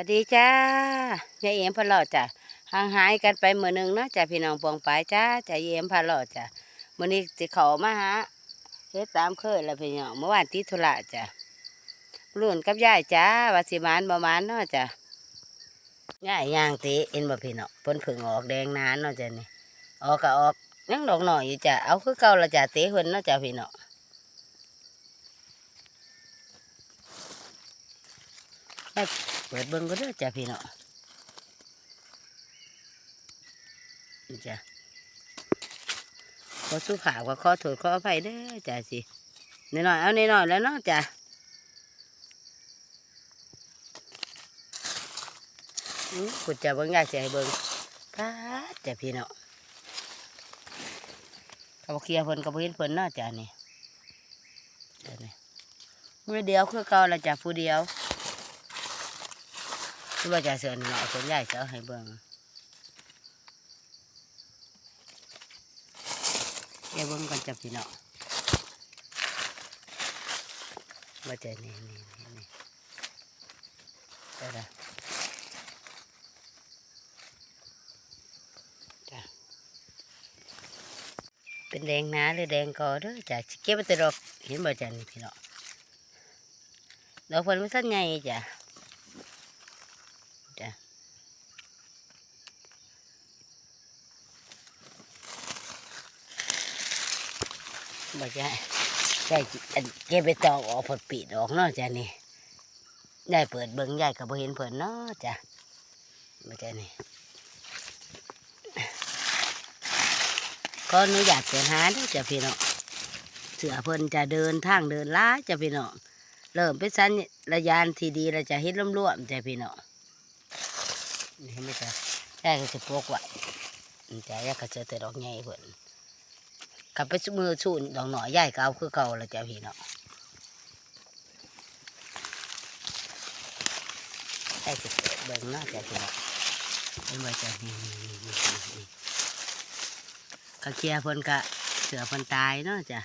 วัสดีจ้ายายเอ็มพะเลาะจ้ะห่างหายกันไปเมื่อหนึงเนาะจ้ะพี่น้องปองปายจ้าจ้ายายเอ็มพะเลาะจ้ะมื้อนี้สิเขามาหาเฮ็ดตามเคยแล้วพี่น้องเมื่อวานติธุระจ้ะรุ่นกับยายจ้าว่าสิมานบ่มานเนาะจ้ะยายย่างติเอ็นบ่พี่น้องเพิ่นเพิ่งออกแดงนานเนาะจ้ะนี่ออกก็ออกยังดอกหน่อยอยู่จ้ะเอาคือเก่าละจ้ะเตะเพิ่นเนาะจ้ะพี่น้อง เปิดเบิ้งก็เด้จ้ะพี่เนาะนี่จ้ะขอสู้ข่าวก็ขอโทษขออภัยเด้อจ้ะสินิดหน่อยเอานิดหน่อยแล้วเนาะจ้ะอืมกุดจะเบิ้งอยากจะให้เบิ้งป้าจ้ะพี่เนาะเขาบอกเคลียร์เพิ่นก็บ่เห็นเพิ่นเนาะจ้ะนี่จ้ะนี่มือเดียวคือเก่าละจ้ะผู้เดียว คือว่าจะเสือหน่อยคนใหญ่จะเอาให้เบิ่งแกเบิ่งกันจับพี่เนาะว่าจะนี่นี่นี่นี่ได้ละจ้ะเป็นแดงหนาหรือแดงกอเด้อจ้ะสิเก็บไปตดอกเห็นบ่จ้ะนี่พี่เนาะดอกเพิ่นมันสั้นใหญ่จ้ะจ้ะ บ่ใช่ใช่เก็บไปตอกออกผดปีดออกเนาะจ้ะนี่ได้เปิดเบิ้งใหญ่กับเห็นเพิ่นเนาะจ้ะบ่ใช่นี่ก็อนุญาตเปิดหาด้วยจ้ะพี่น้องเสือเพิ่นจะเดินทางเดินล้าจ้ะพี่น้องเริ่มเป็นสัญระยานทีดีแล้วจะเฮ็ดร่วมๆจ้ะพี่น้องนี่เห็นไหมจ๊ะยายก็จะปลูกไว้นี่จ้ะยาก็เจอแต่ดอกใหญ่เพิ่น กลับไปมือสูนดอกหน่อยยายก็เอาคือเก่าแล้วจ้ะพี่เนาะยายจะเปิดเบิ่งเนาะจ้ะพี่เนาะเห็นไหมจ๊ะนี่นี่นี่นี่นี่ก็เคลียร์เพิ่นกะเสือเพิ่นตายเนาะจ้ะ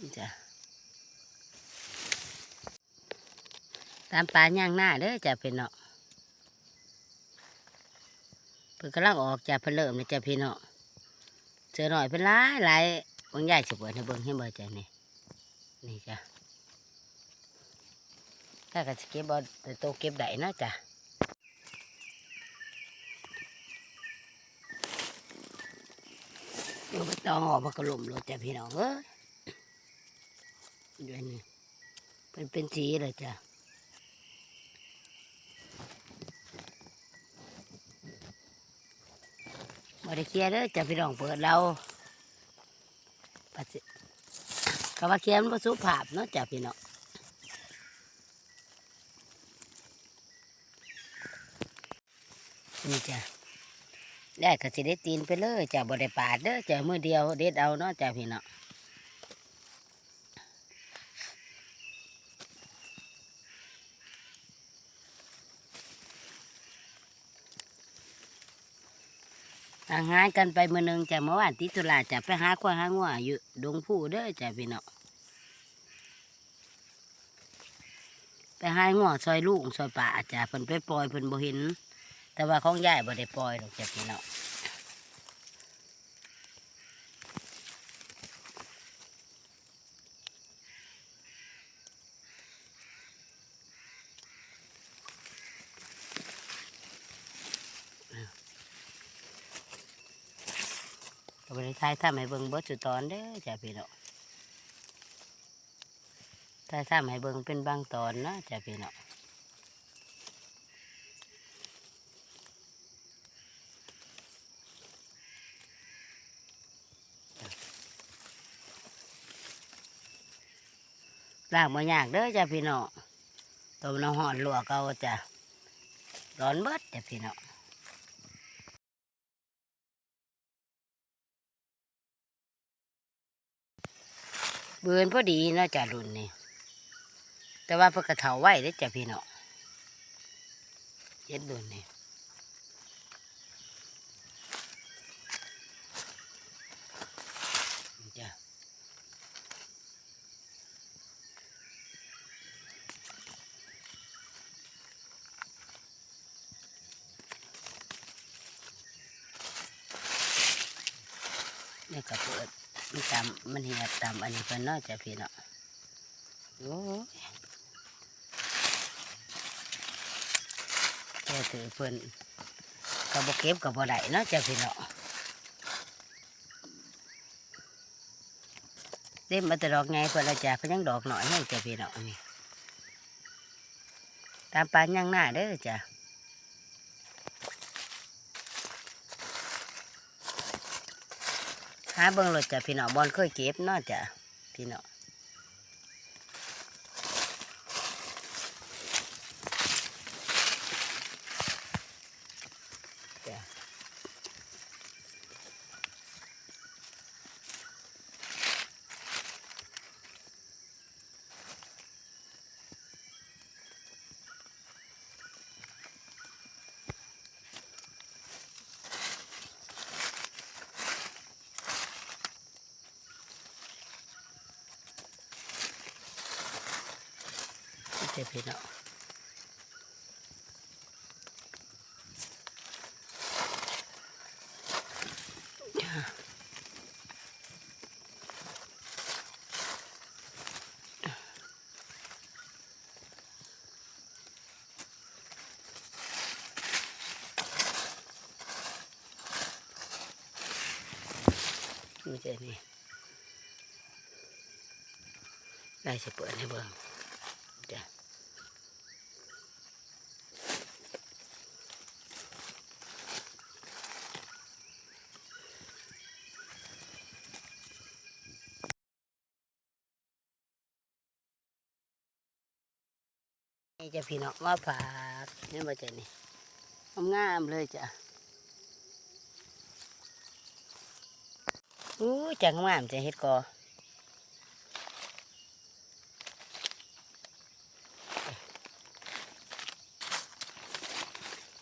นี่จ้ะตามปลาย่างหน้าเด้อจ้ะพี่เนาะ เพิ่นกำลังออกจากเพนเริ่มเลยจ้ะพี่เนาะเจอหน่อยเป็นหลายหลายบางใหญ่สิเปิดให้เบิ่งให้เบิ่งจ้ะนี่นี่จ้ะถ้าก็จะเก็บเอาแต่โตเก็บได้นะจ้ะเดี๋ยวไปต้องออกมากระหล่มรถจ้ะพี่น้องเอ้ยด้วยนี่เป็นเป็นสีเลยจ้ะ บริเคลียร์เด้อจะพี่น้องเปิดเราปัจจุคำว่าเคลียร์มันบ่สุภาพเนาะจ้ะพี่น้องนี่จ้ะได้ก็สิได้ตีนไปเลยจ้ะบ่ได้ปาดเด้อจ้ะมือเดียวเด็ดเอาเนาะจ้ะพี่น้องางหายกันไปมือหนึงจะเมื่อวานติตุลาจะไปหาควายหางัวอยู่ดงผู้เด้อจ้ะพี่น้องไปหางัวซอยลูกซอยป่าจ้ะเพิ่นไปปล่อยเพิ่นบ่เห็น แต่ว่าของยายบ่ได้ปล่อยหรอกจ้ะพี่น้อง ก็บ่ได้ทายทำให้เบิ่งเบิดสุดตอนเด้อจ้ะพี่น้องทายทำให้เบิ่งเป็นบางตอนนะจ้ะพี่น้องล้างมายากเด้อจ้ะพี่น้องต้มน้ำหอนลวกเอาจ้ะร้อนเบิดจ้ะพี่น้อง เบือนพอดีเนาะจ้ะรุ่นนี่แต่ว่าเพิ่นกระเถาไหว้เด้จะพี่น้อเย็ดรุ่นนี่จ้ะ ให้กับเปิด มันตามมันเหียดตามอันนี้เพิ่นเนาจะพี่เนาะโอ้ยแกถือเพิ่นก็บ่เก็บก็บ่ได้เนาะจะพี่เนาะเต็มมาแต่ดอกไงเพิ่นละจ้ะเพิ่นยังดอกหน่อยให้จะพี่เนาะนี่ตามปานยังหน้าเด้อจ้ะ หาเบิ่งรถจ้ะพี่น้องบอลเคยเก็บเนาะจ้ะพี่น้อง เจ้ะพี่น้องจ้ะนี่จ้ะนี่ได้สิเปิดให้เบิ่ง จะพี่น้องมาฝากนี่มาจ้ะนี่งามๆเลยจ้ะอู้จังงามจะเฮ็ดกอ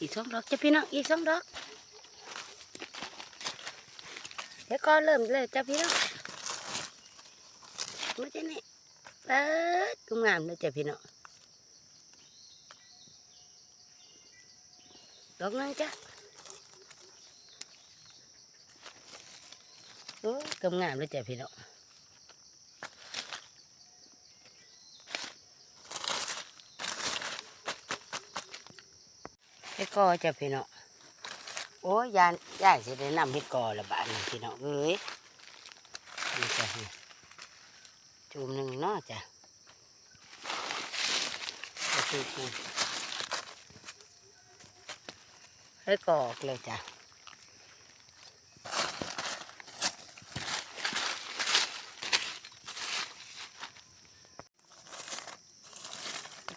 อีกสองดอกจ้ะพี่น้องอีกสองดอกเดี๋ยวก็เริ่มเลยจ้ะพี่น้องมาจ้ะนี่เปิดงามเลยจ้ะพี่น้อง ดอกนึงจ้ะโอ้กำงามเลยจ้ะพี่น้องเฮ็ดกอจ้ะพี่น้องโอ้ยยานยายสิได้นำเฮ็ดกอละบาดนี่พี่น้องเอ้ยนี่จ้ะจุ่มหนึ่งเนาะจ้ะเอาจุ่มหนึ่ง ให้กรอกเลยจ้ะ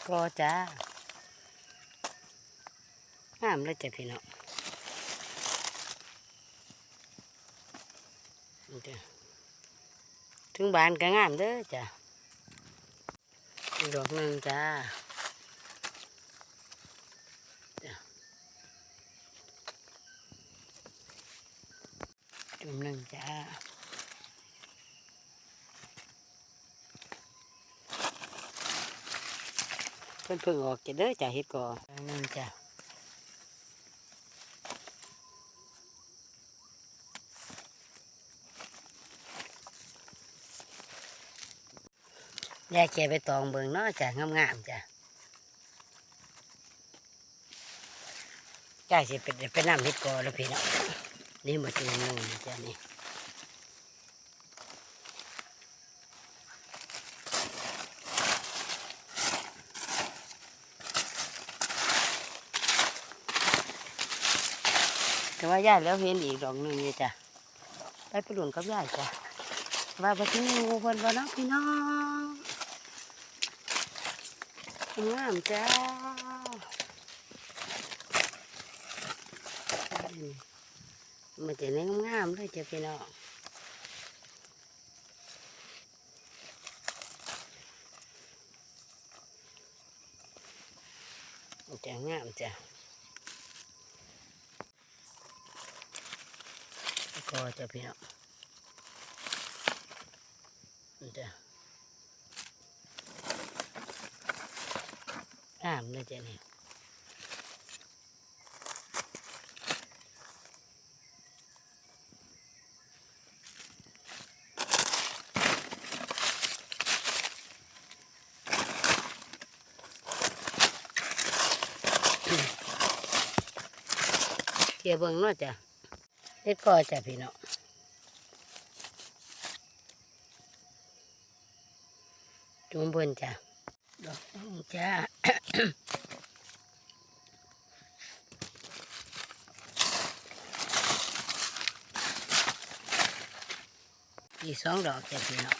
กรอจ้างามเลยจ้ะพี่น้องนี่จ้ะถึงบ้านก็งามเด้อจ้ะดอกหนึ่งจ้า มหนึ่งจ้าเพิ่นเพิ่งออกจะเด้อจ้าเฮ็ดก่อหนึ่งจ้าแยกแกไปตองเบิ่งเนาะจ้างามๆจ้ะจ้าสิเป็นเป็นน้ำเฮ็ดก่อแล้วพี่น้อง นี่มาจุ่มหนึ่งนะจ้ะนี่แต่ว่าย่าแล้วเห็นอีกดอกหนึ่งนี่จ้ะไปไปหลุนกับย่าจ้ะว่าไปที่งูเพิ่นว่าเนาะพี่น้องงามจ้า มันจะเน้งามๆเลยจะพี่น้องจะงามจ้ะก็จะพี่น้องมันจะงามเลยจ้ะนี่ เกี่ยวเบิ่งเนาะจ้ะเฮ็ดก็จ้ะพี่น้องจุ่มเบิ่นจ้ะดอกดองจ้าอีกสองดอกจ้ะพี่น้อง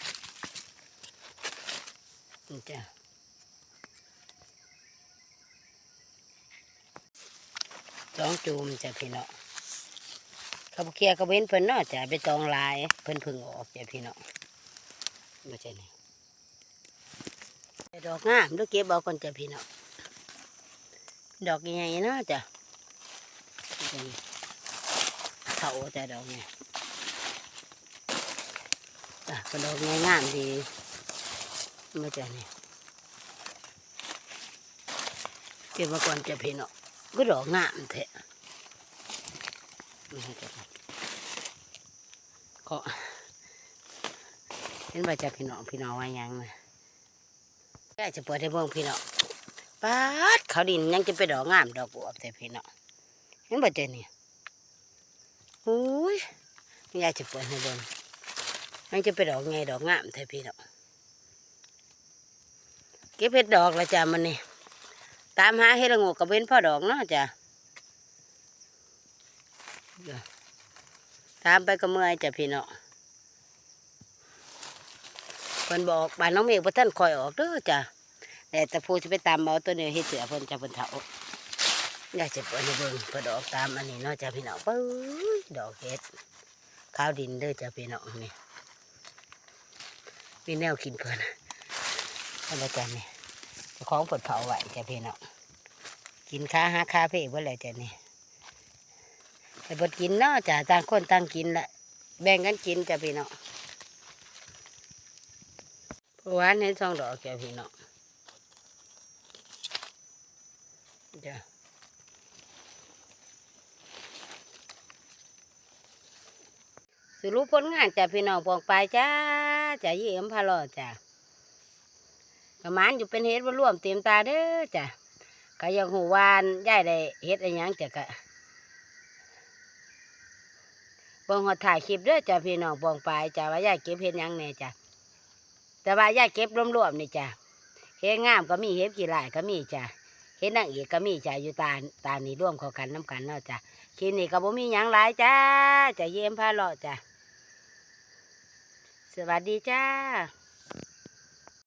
นี่จ้ะ องจูมจ้ะพี่เน้องเขาเคลียร์ก็เว้นเพิ่นเนาะจ้ะไปตองลายเพิ่นพึ่งออกจ้ะพี่เน้องมาจ้ะนี่แต่ดอกงามดูเก็บเอาก่อนจ้ะพี่เน้องดอกใหญ่เนาะจ้ะเขาแต่ดอกเนี่ยจ้ะกระดอกงงามดีมาจ้ะนี่เก็บมาก่อนจ้ะพี่เนาะ ก็ดอกงามแท้นี่ให้จ้ะก็เห็นว่าจะพี่น้องพี่น้องว่ายังนะแค่จะเปิดให้เบิ่งพี่น้องป๊าดเขาดินยังจะไปดอกงามดอกบวบแต่พี่น้องเห็นบ่เจนี่อุ้ยไม่อยากจะเปิดให้เบิ่งมันจะไปดอกไงดอกงามแท้พี่ดอกเก็บเห็ดดอกละจ้ะมันนี่ ตามหาเห็ดละโงูกับเว้นพ่อดอกเนาะจ้ะตามไปก็เมื่อยจ้ะพี่เนาะเพิ่นบอกบ้านน้องเมฆว่ท่านคอยออกเด้อจ้ะแต่แต่ผู้จะไปตามเอาตัวนี้เฮ็ดเสือเพิ่นจะเพิ่นเถาอยากจะเปิดเบิ่งเพิ่นออกตามอันนี้เนาะจ้ะพี่เนาะปื้ยดอกเห็ดข้าวดินเด้อจ้ะพี่เนาะนี่มีแนวกินเพื่อนท่านอาจารย์นี่ จ้าของเปิดเผาไหวจ้ะพี่น้องกินค้าหาคาเฟ่เพื่ออะไรจ้ะนี่แต่บดกินเนาะจ้ะต่างคนต่างกินละแบ่งกันกินจ้ะพี่น้องเพราะว่าในซองดอกจ้ะพี่น้องจ้ะสรุปผลงานจ้ะพี่น้องปองไปจ้าจ้ะยี่เอ็มพาลอจ้ะ ประมาณอยู่เป็นเฮ็ดว่าร่วมเต็มตาเด้อจ้ะก็ยังหูวานย่ายได้เฮ็ดอะไรยังจ้ะกะบิ่งหอดถ่ายคลิปเด้อจ้ะพี่น้องปองไปจ้ะว่าย่ายเก็บเฮ็ดยังแน่จ้ะแต่ว่าย่ายเก็บรวมๆนี่จ้ะเฮ็ดงามก็มีเฮ็ดกี่หลายก็มีจ้ะเฮ็ดนางเอกก็มีจ้ะอยู่ตาตานี่ร่วมเข้ากันน้ำกันเนาะจ้ะคลิปนี้ก็บ่มีหยังหลายจ้าจะเยี่ยมพาเลาะจ้ะสวัสดีจ้า